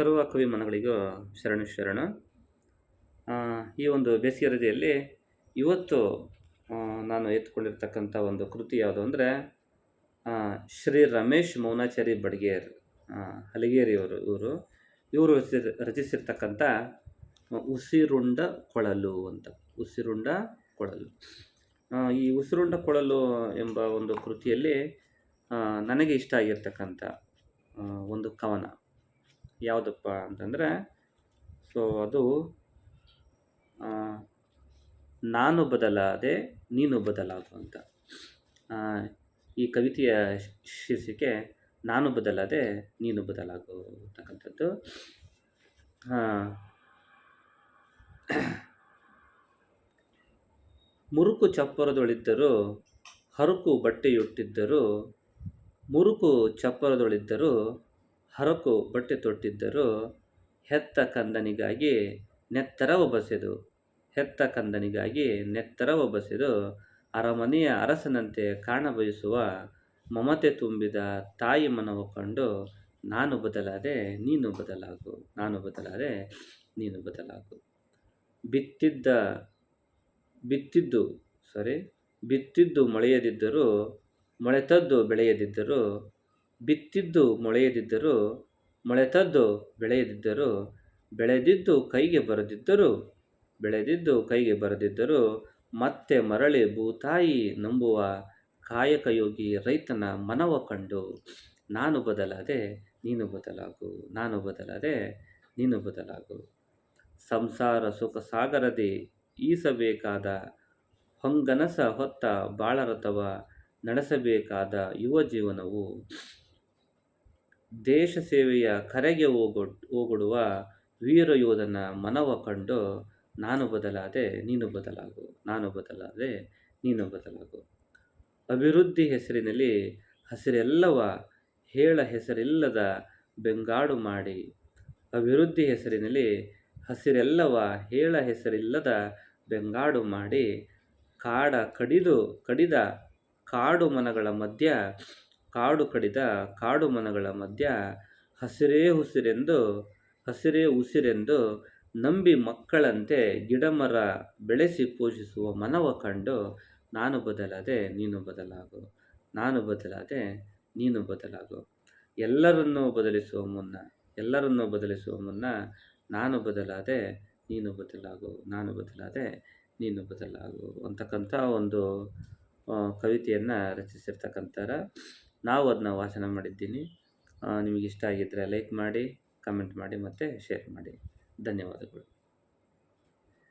ಸರ್ವ ಕವಿ ಮನಗಳಿಗೂ ಶರಣು ಶರಣ. ಈ ಒಂದು ಬೇಸಿಗೆ ರಜೆಯಲ್ಲಿ ಇವತ್ತು ನಾನು ಎತ್ಕೊಂಡಿರ್ತಕ್ಕಂಥ ಒಂದು ಕೃತಿ ಯಾವುದು ಅಂದರೆ ಶ್ರೀ ರಮೇಶ್ ಮೌನಾಚಾರಿ ಬಡ್ಗೇರ್ ಹಲಗೇರಿಯವರು, ಇವರು. ಇವರು ರಚಿಸಿ, ರಚಿಸಿರ್ತಕ್ಕಂಥ ಉಸಿರುಂಡ ಕೊಳಲು ಅಂತ. ಉಸಿರುಂಡ ಕೊಳಲು. ಈ ಉಸಿರುಂಡ ಕೊಳಲು ಎಂಬ ಒಂದು ಕೃತಿಯಲ್ಲಿ ನನಗೆ ಇಷ್ಟ ಆಗಿರ್ತಕ್ಕಂಥ ಒಂದು ಕವನ. ಯಾವುದಪ್ಪ ಅಂತಂದರೆ ಸೊ ಅದು ನಾನು ಬದಲಾದೆ ನೀನು ಬದಲಾಗು ಅಂತ. ಈ ಕವಿತೆಯ ಶೀರ್ಷಿಕೆ, ನಾನು ಬದಲಾದೆ ನೀನು ಬದಲಾಗು ಅಂತಕ್ಕಂಥದ್ದು. ಮುರುಕು ಚಪ್ಪರದೊಳಿದ್ದರೂ ಹರುಕು ಬಟ್ಟೆಯುಟ್ಟಿದ್ದರೂ, ಮುರುಕು ಚಪ್ಪರದೊಳಿದ್ದರೂ ಹರಕು ಬಟ್ಟೆ ತೊಟ್ಟಿದ್ದರೂ ಹೆತ್ತ ಕಂದನಿಗಾಗಿ ನೆತ್ತರವ ಬಸೆದು, ಹೆತ್ತ ಕಂದನಿಗಾಗಿ ನೆತ್ತರವ ಬಸೆದು ಅರಮನೆಯ ಅರಸನಂತೆ ಕಾಣಬಯಸುವ ಮಮತೆ ತುಂಬಿದ ತಾಯಿ ಮನವು ಕಂಡು, ನಾನು ಬದಲಾದೆ ನೀನು ಬದಲಾಗು, ನಾನು ಬದಲಾದೆ ನೀನು ಬದಲಾಗು. ಬಿತ್ತಿದ್ದ, ಬಿತ್ತಿದ್ದು ಸಾರಿ ಬಿತ್ತಿದ್ದು ಮೊಳೆಯದಿದ್ದರೂ, ಮೊಳೆತದ್ದು ಬೆಳೆಯದಿದ್ದರೂ ಬಿತ್ತಿದ್ದು ಮೊಳೆಯದಿದ್ದರೂ ಮೊಳೆತದ್ದು ಬೆಳೆಯದಿದ್ದರೂ, ಬೆಳೆದಿದ್ದು ಕೈಗೆ ಬರದಿದ್ದರೂ, ಬೆಳೆದಿದ್ದು ಕೈಗೆ ಬರದಿದ್ದರೂ ಮತ್ತೆ ಮರಳಿ ಭೂತಾಯಿ ನಂಬುವ ಕಾಯಕಯೋಗಿ ರೈತನ ಮನವ ಕಂಡು, ನಾನು ಬದಲಾದೆ ನೀನು ಬದಲಾಗು, ನಾನು ಬದಲಾದೆ ನೀನು ಬದಲಾಗು. ಸಂಸಾರ ಸುಖ ಸಾಗರದಿ ಈಸಬೇಕಾದ ಹೊಂಗನಸ ಹೊತ್ತ ಬಾಳರಥವ ನಡೆಸಬೇಕಾದ ಯುವ ಜೀವನವು ದೇಶ ಸೇವೆಯ ಕರೆಗೆ ಹೋಗೊ, ಹೋಗೊಡುವ ವೀರಯೋಧನ ಮನವ ಕಂಡು, ನಾನು ಬದಲಾದೆ ನೀನು ಬದಲಾಗು, ನಾನು ಬದಲಾದೆ ನೀನು ಬದಲಾಗು. ಅಭಿವೃದ್ಧಿ ಹೆಸರಿನಲ್ಲಿ ಹಸಿರೆಲ್ಲವ, ಹೇಳ ಹೆಸರಿಲ್ಲದ ಬೆಂಗಾಡು ಮಾಡಿ, ಅಭಿವೃದ್ಧಿ ಹೆಸರಿನಲ್ಲಿ ಹಸಿರೆಲ್ಲವ, ಹೇಳ ಹೆಸರಿಲ್ಲದ ಬೆಂಗಾಡು ಮಾಡಿ, ಕಾಡ ಕಡಿದು, ಕಡಿದ ಕಾಡು ಮನಗಳ ಮಧ್ಯ ಕಾಡು ಕಡಿದ ಕಾಡು ಮನಗಳ ಮಧ್ಯ ಹಸಿರೇ ಉಸಿರೆಂದು ಹಸಿರೇ ಉಸಿರೆಂದು ನಂಬಿ ಮಕ್ಕಳಂತೆ ಗಿಡಮರ ಬೆಳೆಸಿ ಪೂಜಿಸುವ ಮನವ ಕಂಡು, ನಾನು ಬದಲಾದೆ ನೀನು ಬದಲಾಗು, ನಾನು ಬದಲಾದೆ ನೀನು ಬದಲಾಗು. ಎಲ್ಲರನ್ನೂ ಬದಲಿಸುವ ಮುನ್ನ, ಎಲ್ಲರನ್ನೂ ಬದಲಿಸುವ ಮುನ್ನ ನಾನು ಬದಲಾದೆ ನೀನು ಬದಲಾಗು, ನಾನು ಬದಲಾದೆ ನೀನು ಬದಲಾಗು ಅಂತಕ್ಕಂಥ ಒಂದು ಕವಿತೆಯನ್ನು ರಚಿಸಿರ್ತಕ್ಕಂಥರ ನಾವು ಅದನ್ನ ವಾಚನ ಮಾಡಿದ್ದೀನಿ. ನಿಮಗಿಷ್ಟ ಆಗಿದ್ದರೆ ಲೈಕ್ ಮಾಡಿ ಕಮೆಂಟ್ ಮಾಡಿ ಮತ್ತು ಶೇರ್ ಮಾಡಿ. ಧನ್ಯವಾದಗಳು.